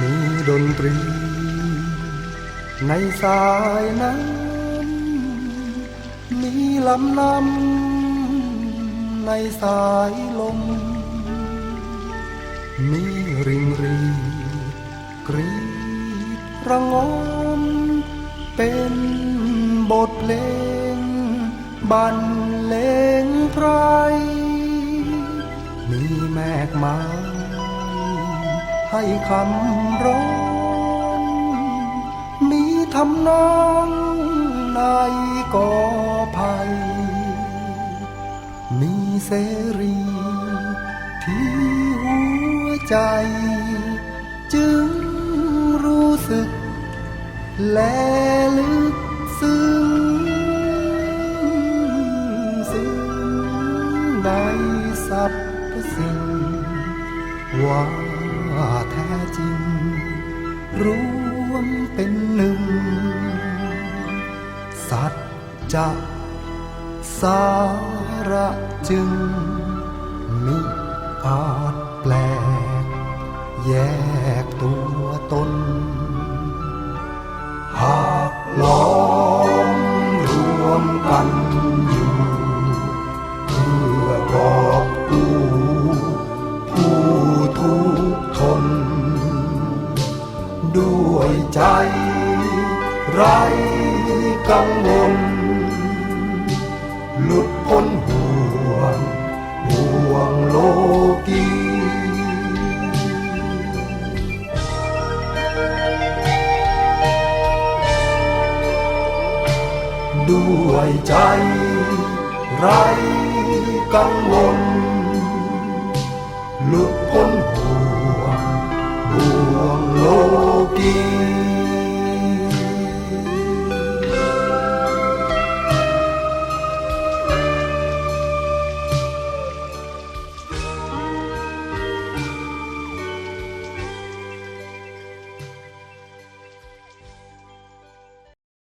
มีดนตรี ในสายน้ำมีลำนำในสายลม มีริงรีกรีดระงมเป็นบทเพลง บรรเลงไพรมีแมกไม้ให้คำร้องมีทำนองในกอภัยมีเสรีที่หัวใจ จึงรู้สึกแลลึก ในสรรพสิ่ง ว่าแท้จริง รวมเป็นหนึ่ง สัจจะสาระจึง มิอาจแปลก แยกตัวตน ด้วยใจ ไรกังวล หลุดพ้นห่วงห่วงโลกีด้วยใจ ไรกังวล หลุดพ้นห่ว